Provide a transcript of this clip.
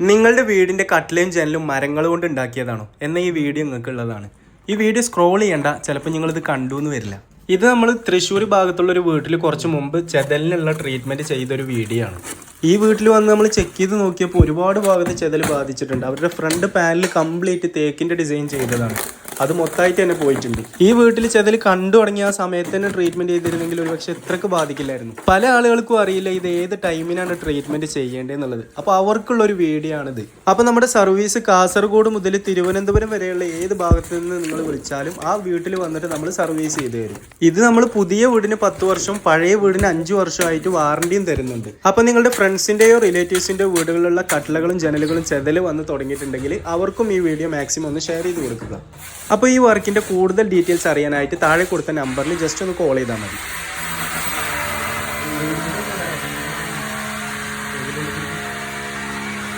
നിങ്ങളുടെ വീടിന്റെ കട്ടിലയും ജനലും മരങ്ങൾ കൊണ്ട് ഉണ്ടാക്കിയതാണോ? എന്ന ഈ വീഡിയോ നിങ്ങൾക്ക് ഉള്ളതാണ് ഈ വീഡിയോ സ്ക്രോൾ ചെയ്യണ്ട ചിലപ്പോൾ നിങ്ങൾ ഇത് കണ്ടു എന്ന് വരില്ല. ഇത് നമ്മൾ തൃശ്ശൂർ ഭാഗത്തുള്ള ഒരു വീട്ടിൽ കുറച്ച് മുമ്പ് ചെതലിനുള്ള ട്രീറ്റ്മെന്റ് ചെയ്തൊരു വീഡിയോ ആണ് ഈ വീട്ടിൽ വന്ന് നമ്മൾ ചെക്ക് ചെയ്ത് നോക്കിയപ്പോൾ ഒരുപാട് ഭാഗത്ത് ചെതൽ ബാധിച്ചിട്ടുണ്ട്. അവരുടെ ഫ്രണ്ട് പാനൽ കംപ്ലീറ്റ് തേക്കിന്റെ ഡിസൈൻ ചെയ്തതാണ്. അത് മൊത്തമായിട്ട് തന്നെ പോയിട്ടുണ്ട്. ഈ വീട്ടിൽ ചെതൽ കണ്ടു തുടങ്ങിയ ആ സമയത്ത് തന്നെ ട്രീറ്റ്മെന്റ് ചെയ്തിരുന്നെങ്കിൽ ഒരുപക്ഷെ ഇത്രക്ക് ബാധിക്കില്ലായിരുന്നു. പല ആളുകൾക്കും അറിയില്ല ഇത് ഏത് ടൈമിനാണ് ട്രീറ്റ്മെന്റ് ചെയ്യേണ്ടതെന്നുള്ളത്. അപ്പൊ അവർക്കുള്ള ഒരു വീഡിയോ ആണിത് അപ്പൊ നമ്മുടെ സർവീസ് കാസർഗോഡ് മുതൽ തിരുവനന്തപുരം വരെയുള്ള ഏത് ഭാഗത്ത് നിന്ന് നിങ്ങൾ വിളിച്ചാലും ആ വീട്ടിൽ വന്നിട്ട് നമ്മൾ സർവീസ് ചെയ്തു തരും. ഇത് നമ്മൾ പുതിയ വീടിന് പത്ത് വർഷവും പഴയ വീടിന് അഞ്ച് വർഷമായിട്ട് വാറണ്ടിയും തരുന്നുണ്ട്. അപ്പൊ നിങ്ങളുടെ ഫ്രണ്ട്സിന്റെയോ റിലേറ്റീവ്സിന്റെയോ വീടുകളിലുള്ള കട്ടിലകളും ജനലുകളും ചെതൽ വന്ന് തുടങ്ങിയിട്ടുണ്ടെങ്കിൽ അവർക്കും ഈ വീഡിയോ മാക്സിമം ഒന്ന് ഷെയർ ചെയ്ത് കൊടുക്കുക. അപ്പോൾ ഈ വർക്കിന്റെ കൂടുതൽ ഡീറ്റെയിൽസ് അറിയാനായിട്ട് താഴെ കൊടുത്ത നമ്പറിൽ ജസ്റ്റ് ഒന്ന് കോൾ ചെയ്താൽ മതി.